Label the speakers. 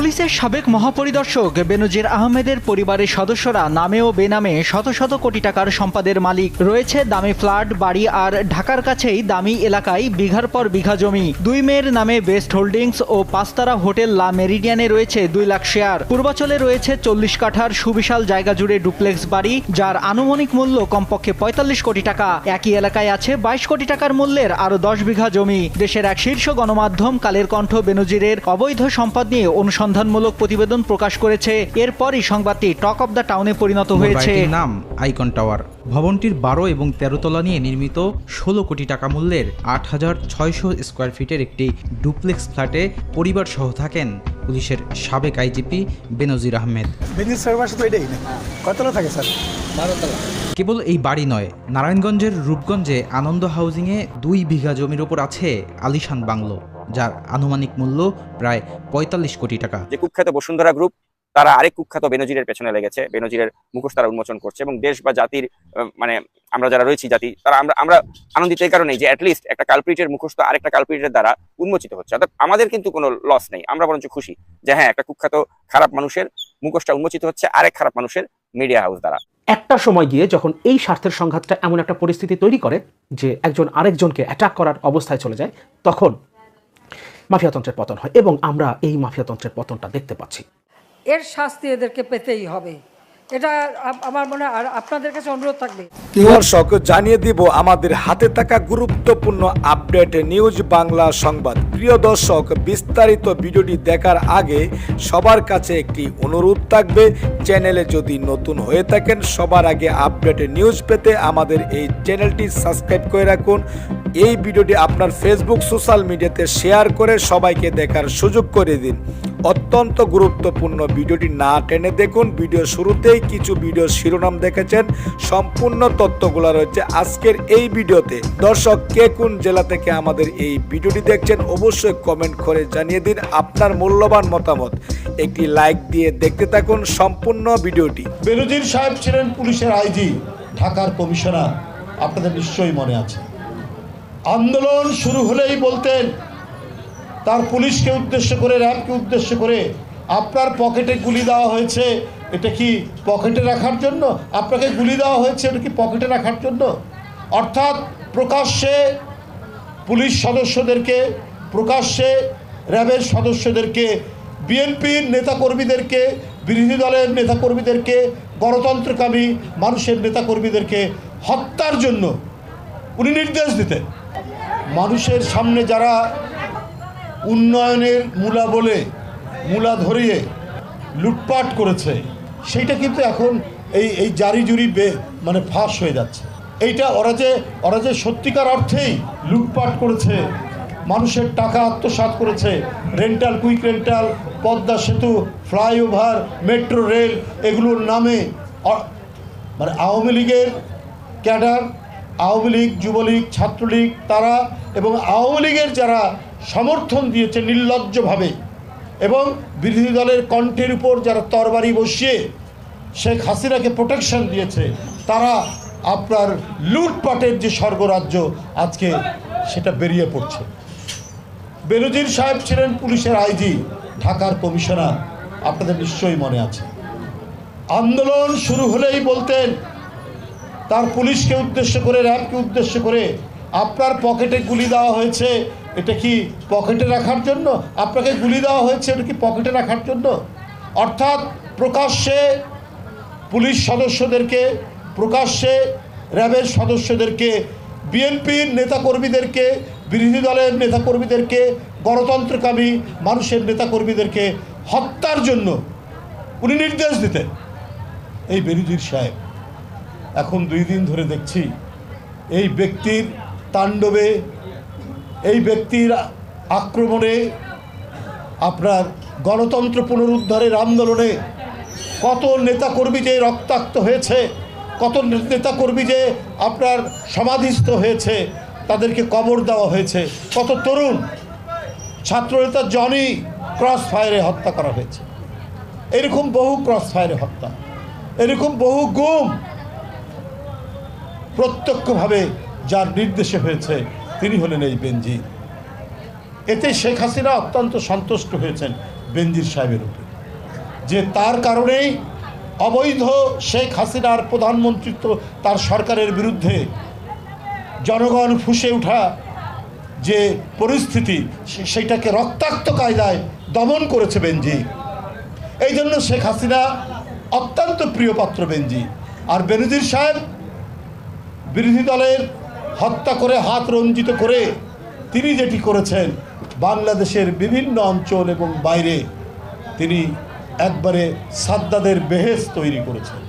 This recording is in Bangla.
Speaker 1: পুলিশের সাবেক মহাপরিদর্শক বেনজির আহমেদের পরিবারের সদস্যরা নামে ও বেনামে শত শত কোটি টাকার সম্পদের মালিক। রয়েছে দামি ফ্ল্যাট, বাড়ি আর ঢাকার কাছেই দামি এলাকায় বিঘার পর বিঘা জমি। দুই মেয়ের নামে বেস্ট হোল্ডিংস ও পাঁচতারা হোটেল লা মেরিডিয়ানে রয়েছে দুই লাখ শেয়ার। পূর্বাচলে রয়েছে চল্লিশ কাঠার সুবিশাল জায়গা জুড়ে ডুপ্লেক্স বাড়ি, যার আনুমানিক মূল্য কমপক্ষে পঁয়তাল্লিশ কোটি টাকা। একই এলাকায় আছে বাইশ কোটি টাকার মূল্যের আরও দশ বিঘা জমি। দেশের এক শীর্ষ গণমাধ্যম কালের কণ্ঠ বেনজিরের অবৈধ সম্পদ নিয়ে অনুসন্ধানমূলক প্রতিবেদন প্রকাশ করেছে। এরপরই সংবাদটি টক অব দ্য টাউনে পরিণত হয়েছে।
Speaker 2: নাম আইকন টাওয়ার। ভবনটির বারো এবং তেরো তলা নিয়ে নির্মিত ষোলো কোটি টাকা মূল্যের আট হাজার ছয়শো স্কোয়ার ফিটের একটি ডুপ্লেক্স ফ্ল্যাটে পরিবার সহ থাকেন পুলিশের সাবেক আইজিপি বেনজির আহমেদ।
Speaker 3: থাকে স্যার?
Speaker 2: কেবল এই বাড়ি নয় নারায়ণগঞ্জের রূপগঞ্জে আনন্দ হাউজিংয়ে দুই বিঘা জমির ওপর আছে আলিশান বাংলো। যার আনুমানিক মূল্য প্রায় পঁয়তাল্লিশ কোটি টাকা।
Speaker 4: যে কুখ্যাত বসুন্ধরা গ্রুপ তারা আরেক কুখ্যাত বেনজিরের পেছনে লেগেছে। বেনজিরের মুখোশ তারা উন্মোচন করছে এবং দেশ বা জাতির আহ, মানে আমরা যারা রয়েছি জাতি তারা আমরা আমরা আনন্দিত এই কারণেই যে অ্যাটলিস্ট একটা কালপ্রিটের মুখোশ তো আরেকটা কালপ্রিটের দ্বারা উন্মোচিত হচ্ছে। অর্থাৎ আমাদের কিন্তু কোনো লস নেই। আমরা বরঞ্চ খুশি যে হ্যাঁ একটা কুখ্যাত খারাপ মানুষের মুখোশটা উন্মোচিত হচ্ছে আরেক খারাপ মানুষের মিডিয়া হাউস দ্বারা।
Speaker 5: একটা সময় গিয়ে যখন এই স্বার্থের সংঘাতটা এমন একটা পরিস্থিতি তৈরি করে যে একজন আরেকজনকে অ্যাটাক করার অবস্থায় চলে যায় তখন মাফিয়াতন্ত্রের পতন হয় এবং আমরা এই মাফিয়াতন্ত্রের পতনটা দেখতে পাচ্ছি।
Speaker 6: এর শাস্তি এদেরকে পেতেই হবে। এটা আমার মনে হয় আর আপনাদের কাছে অনুরোধ থাকবে।
Speaker 3: দর্শক জানিয়ে দিব আমাদের হাতে থাকা গুরুত্বপূর্ণ আপডেট নিউজ বাংলা সংবাদ। প্রিয় দর্শক বিস্তারিত ভিডিওটি দেখার আগে সবার কাছে একটি অনুরোধ থাকবে চ্যানেলে যদি নতুন হয়ে থাকেন সবার আগে আপডেট নিউজ পেতে আমাদের এই চ্যানেলটি সাবস্ক্রাইব করে রাখুন। এই ভিডিওটি আপনার ফেসবুক সোশ্যাল মিডিয়াতে শেয়ার করে সবাইকে দেখার সুযোগ করে দিন। অত্যন্ত গুরুত্বপূর্ণ ভিডিওটি না টেনে দেখুন। ভিডিও শুরুতেই কিছু ভিডিও শিরোনাম দেখেছেন। সম্পূর্ণ তথ্যগুলো রয়েছে আজকের এই ভিডিওতে। দর্শক, কে কোন জেলা থেকে আমাদের এই ভিডিওটি দেখছেন, অবশ্যই কমেন্ট করে জানিয়ে দিন আপনার মূল্যবান মতামত। একটি লাইক দিয়ে দেখতে থাকুন সম্পূর্ণ ভিডিওটি।
Speaker 7: বেনজির সাহেব ছিলেন পুলিশের আইজি, ঢাকার কমিশনার। আপনাদের নিশ্চয়ই মনে আছে। আন্দোলন শুরু হলেই বলতেন, তার পুলিশকে উদ্দেশ্য করে, র্যাবকে উদ্দেশ্য করে, আপনার পকেটে গুলি দেওয়া হয়েছে, এটা কি পকেটে রাখার জন্য? আপনাকে গুলি দেওয়া হয়েছে, এটা কি পকেটে রাখার জন্য? অর্থাৎ প্রকাশ্যে পুলিশ সদস্যদেরকে, প্রকাশ্যে র্যাবের সদস্যদেরকে, বিএনপির নেতাকর্মীদেরকে, বিরোধী দলের নেতাকর্মীদেরকে, গণতন্ত্রকামী মানুষের নেতাকর্মীদেরকে হত্যার জন্য উনি নির্দেশ দিতেন। মানুষের সামনে যারা উন্নয়নের মূলা বলে, মূলা ধরিয়ে লুটপাট করেছে, সেইটা কিন্তু এখন এই এই জারি জুরি বে মানে ফাঁস হয়ে যাচ্ছে। এইটা ওরা যে ওরা যে সত্যিকার অর্থেই লুটপাট করেছে, মানুষের টাকা আত্মসাৎ করেছে, রেন্টাল, কুইক রেন্টাল, পদ্মা সেতু, ফ্লাইওভার, মেট্রো রেল, এগুলোর নামে মানে আওয়ামী লীগের ক্যাডার আওয়ামী লীগ, যুবলীগ, ছাত্রলীগ, তারা এবং আওয়ামী লীগের যারা সমর্থন দিয়েছে নির্লজ্জভাবে এবং বিরোধী দলের কণ্ঠের উপর যারা তরবারি বসিয়ে শেখ হাসিনাকে প্রোটেকশন দিয়েছে, তারা আপনার লুটপাটের যে স্বর্গরাজ্য আজকে সেটা বেরিয়ে পড়ছে। বেনজির সাহেব ছিলেন পুলিশের আইজি, ঢাকার কমিশনার, আপনাদের নিশ্চয়ই মনে আছে। আন্দোলন শুরু হলেই বলতেন তার পুলিশকে উদ্দেশ্য করে, র্যাবকে উদ্দেশ্য করে আপনার পকেটে গুলি দেওয়া হয়েছে, এটা কি পকেটে রাখার জন্য? আপনাকে গুলি দেওয়া হয়েছে, এটা কি পকেটে রাখার জন্য? অর্থাৎ প্রকাশ্যে পুলিশ সদস্যদেরকে, প্রকাশ্যে র্যাবের সদস্যদেরকে, বিএনপির নেতাকর্মীদেরকে, বিরোধী দলের নেতাকর্মীদেরকে, গণতন্ত্রকামী মানুষের নেতাকর্মীদেরকে হত্যার জন্য উনি নির্দেশ দিতেন। এই বেনজির সাহেব এখন দুই দিন ধরে দেখছি এই ব্যক্তির তাণ্ডবে, এই ব্যক্তির আক্রমণে আপনার গণতন্ত্র পুনরুদ্ধারের আন্দোলনে কত নেতাকর্মী যে রক্তাক্ত হয়েছে, কত নেতাকর্মী যে আপনার সমাধিস্থ হয়েছে, তাদেরকে কবর দেওয়া হয়েছে। কত তরুণ ছাত্রনেতা জনি ক্রস ফায়ারে হত্যা করা হয়েছে। এরকম বহু ক্রস ফায়ারে হত্যা, এরকম বহু গুম প্রত্যক্ষভাবে যার নির্দেশে হয়েছে, তিনি হলেন এই বেনজির এতে শেখ হাসিনা অত্যন্ত সন্তুষ্ট হয়েছেন বেনজির সাহেবের উপরে। যে তার কারণেই অবৈধ শেখ হাসিনার প্রধানমন্ত্রিত্ব তার সরকারের বিরুদ্ধে জনগণ ফুসে ওঠা যে পরিস্থিতি, সে- সেইটাকে রক্তাক্ত কায়দায় দমন করেছে বেনজি। এই জন্য শেখ হাসিনা অত্যন্ত প্রিয় পাত্র বেনজি। আর বেনজির সাহেব বিরোধী দলের হত্যা করে হাত রঞ্জিত করে তিনি যেটি করেছেন, বাংলাদেশের বিভিন্ন অঞ্চল এবং বাইরে তিনি একবারে সাদ্দাদের বেহেস তৈরি করেছেন।